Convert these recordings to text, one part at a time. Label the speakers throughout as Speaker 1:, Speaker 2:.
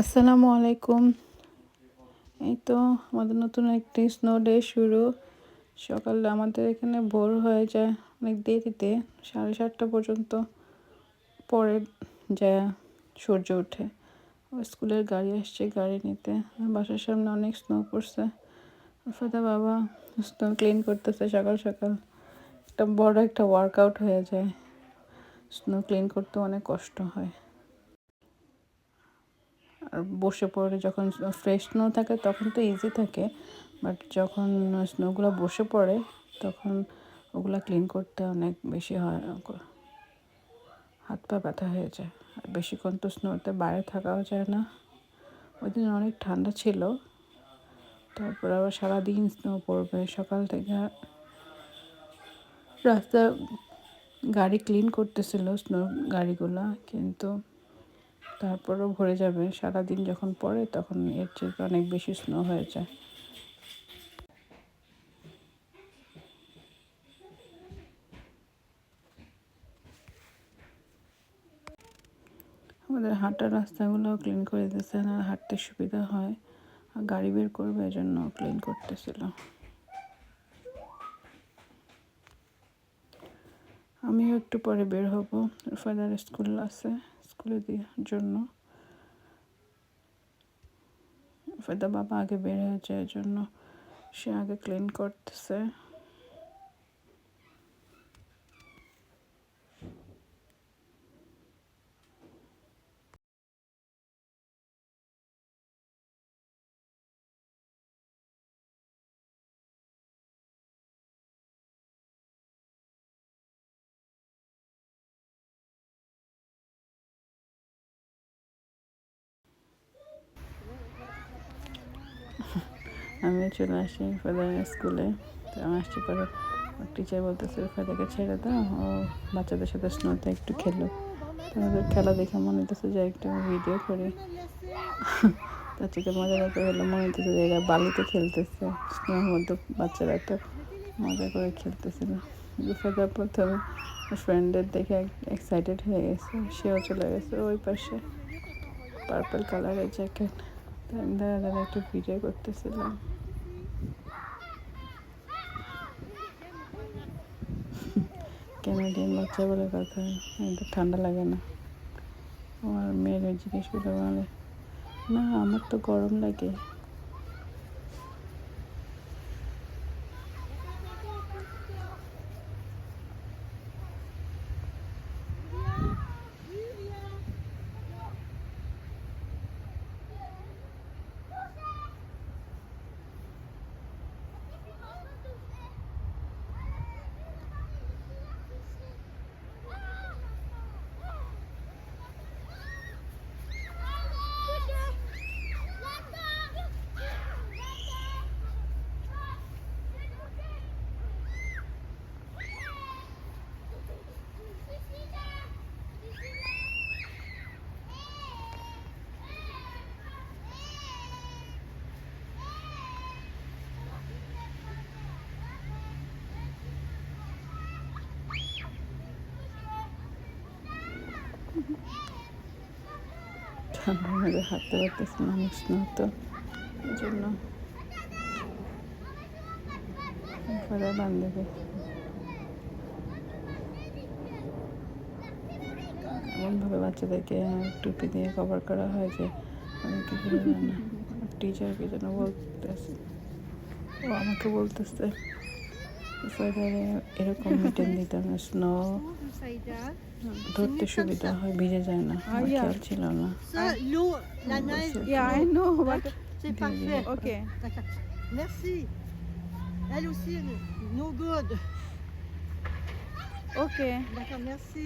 Speaker 1: আসসালামু আলাইকুম। এই তো আমাদের নতুন একটি স্নো ডে শুরু। সকালে আমাদের এখানে ভোর হয়ে যায় অনেক দেরিতে, সাড়ে সাতটা পর্যন্ত। পরে যায় সূর্য ওঠে। স্কুলের গাড়ি আসছে গাড়ি নিতে। বাসার সামনে অনেক স্নো পড়ছে। ফাদা বাবা স্নো ক্লিন করতেছে সকাল সকাল। একটা বড় একটা ওয়ার্কআউট হয়ে যায়। স্নো ক্লিন করতে অনেক কষ্ট হয়। বসে পড়ে যখন ফ্রেশ স্নো থাকে তখন তো ইজি থাকে বাট যখন স্নোগুলো বসে পড়ে তখন ওগুলো ক্লিন করতে অনেক বেশি হয়, হাত পা ব্যথা হয়ে যায়। আর বেশিক্ষণ তো স্নোতে বাইরে থাকাও যায় না। ওই দিন অনেক ঠান্ডা ছিল, তারপর আবার সারাদিন স্নো পড়বে। সকাল থেকে রাস্তা গাড়ি ক্লিন করতেছিল স্নো গাড়িগুলো, কিন্তু তারপরও ভরে যাবে। সারাদিন যখন পড়ে তখন এর চেয়ে অনেক বেশি স্নো হয়ে যায়। আমাদের হাঁটার রাস্তাগুলো ক্লিন করে দিতেছে না হাঁটতে সুবিধা হয়। আর গাড়ি বের করবে এজন্য ক্লিন করতেছিল। আমিও একটু পরে বের হব। ফাদার স্কুল আছে। স্কুলে দেওয়ার জন্য। ফেদা বাবা আগে বের হয়েছে এর জন্য সে আগে ক্লিন করতেছে। আমি চলে আসি ফাদার স্কুলে। তো আমি আসছি পরে। টিচার বলতেছে, ফাদারকে ছেড়ে দাও। ও বাচ্চাদের সাথে স্নোতে একটু খেলো। আমাদের খেলা দেখে মনে হতেছে যে একটু ভিডিও করি। তার থেকে মজা ব্যাপার হলো মনে হতেছে যে এরা বালিতে খেলতেছে। স্নোর মধ্যে বাচ্চারা তো মজা করে খেলতেছিল। ফাদার প্রথমে ফ্রেন্ডদের দেখে এক্সাইটেড হয়ে গেছে। সেও চলে গেছে ওই পাশে। পার্পল কালারের জ্যাকেট দাঁড়া দাঁড়া একটু ভিডিও করতেছিলাম। ক্যানাডিয়ান বাচ্চা বলে কথা? একটু ঠান্ডা লাগে না। আমার মেয়ের জিনিসগুলো বলে, না, আমার তো গরম লাগে। ঠান্ডার মধ্যে হাঁটতে পারতেছে মানুষ না তো, এই জন্য বান্ধবী এমনভাবে বাচ্চাদেরকে টুপি দিয়ে কভার করা হয় যে না। টিচারকে যেন বলতেছে। ও আমাকে বলতেছে। ফেদারে এরকম মিটেন দিতাম স্নো ধরতে সুবিধা হয় ভিজে যায় না আমার খেয়াল ছিল না
Speaker 2: Ça, l'eau, la
Speaker 1: Oh,
Speaker 2: neige.
Speaker 1: c'est
Speaker 3: Yeah, I know, but
Speaker 2: C'est
Speaker 1: Bien,
Speaker 2: parfait.
Speaker 1: bien.
Speaker 3: okay.
Speaker 2: D'accord. Merci. Elle aussi, no good.
Speaker 3: Okay.
Speaker 2: D'accord, merci.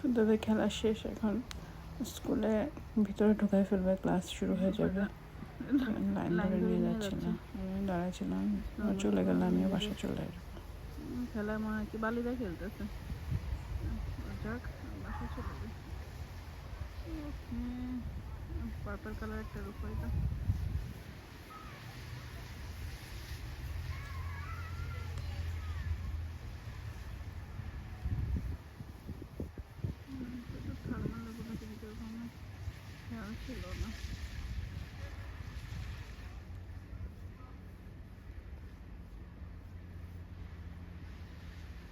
Speaker 1: শুধুদের খেলা শেষ এখন স্কুলে ভিতরে ঢুকাই ফেলবে ক্লাস শুরু হয়ে যাবে। লাইন ধরে নিয়ে যাচ্ছে না। আমি দাঁড়াচ্ছিলাম চলে গেলে আমিও বাসা চলে
Speaker 3: উম, খেলায় মনে হয় কি বালিদা খেলতেছে? যাক বাসা চলে যাই পার্পল কালার একটা রূপ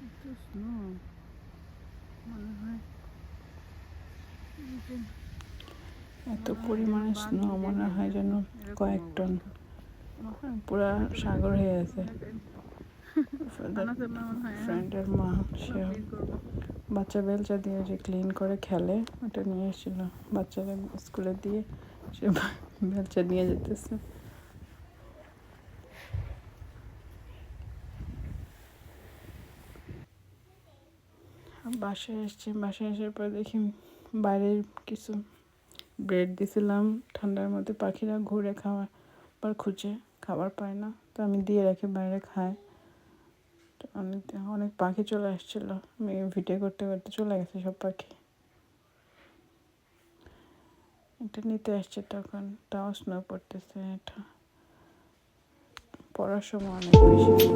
Speaker 3: একটু স্নো
Speaker 1: এত পরিমাণে স্নো মনে হয় যেন কয়েক টন পুরা সাগর হয়ে আছে। ফ্রেন্ডের মা, সে বাচ্চা বেলচা দিয়ে যে ক্লিন করে খেলে, ওটা নিয়ে এসেছিল। বাচ্চারা স্কুলে দিয়ে সে বেলচা নিয়ে যেতেছে। বাসায় এসছি। বাসায় আসার পর দেখি বাইরের কিছু ব্রেড দিছিলাম। ঠান্ডার মধ্যে পাখিরা ঘুরে খাওয়ার পর খুঁজে খাবার পায় না। তো আমি দিয়ে রাখি, বাইরে খায়। অনেক অনেক পাখি চলে আসছিল। আমি ভিডিও করতে করতে চলে গেছে সব পাখি। এটা নিতে আসছে তখন। তাও স্নো পড়তেছে এটা। পড়ার সময় অনেক বেশি।